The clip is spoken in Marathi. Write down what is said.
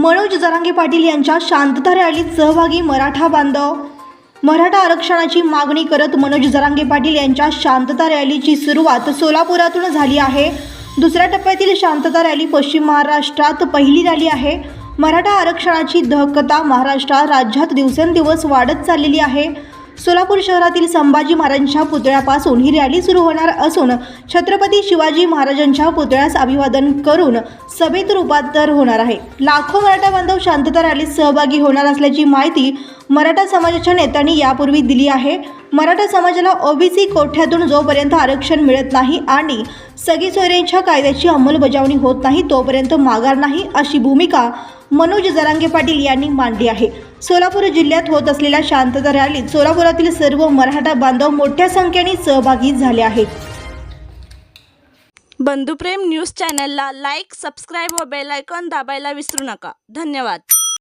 मनोज जरांगे पाटील यांच्या शांतता रॅलीत सहभागी मराठा बांधव. मराठा आरक्षणाची मागणी करत मनोज जरांगे पाटील यांच्या शांतता रॅलीची सुरुवात सोलापुरातून झाली आहे. दुसऱ्या टप्प्यातील शांतता रॅली पश्चिम महाराष्ट्रात पहिली रॅली आहे. मराठा आरक्षणाची दहकता महाराष्ट्रात राज्यात दिवसेंदिवस वाढत चाललेली आहे. सोलापूर शहरातील संभाजी महाराजांच्या पुतळ्यापासून ही रॅली सुरू होणार असून छत्रपती शिवाजी महाराजांच्या पुतळ्यास अभिवादन करून सभेत रूपांतर होणार आहे. लाखो मराठा बांधव शांतता रॅलीत सहभागी होणार असल्याची माहिती मराठा समाजाच्या नेत्यांनी यापूर्वी दिली आहे. मराठा समाजाला ओबीसी कोठ्यातून जोपर्यंत आरक्षण मिळत नाही आणि सगळी सोयऱ्यांच्या कायद्याची अंमलबजावणी होत नाही तोपर्यंत माघार नाही अशी भूमिका मनोज जरांगे पाटील यांनी मांडली आहे. सोलापूर जिल्ह्यात होत असलेल्या शांतता रॅलीत सोलापुरातील सर्व मराठा बांधव मोठ्या संख्येने सहभागी झाले आहेत. बंधुप्रेम न्यूज चॅनलला लाईक सबस्क्राईब व बेल आयकॉन दाबायला विसरू नका. धन्यवाद.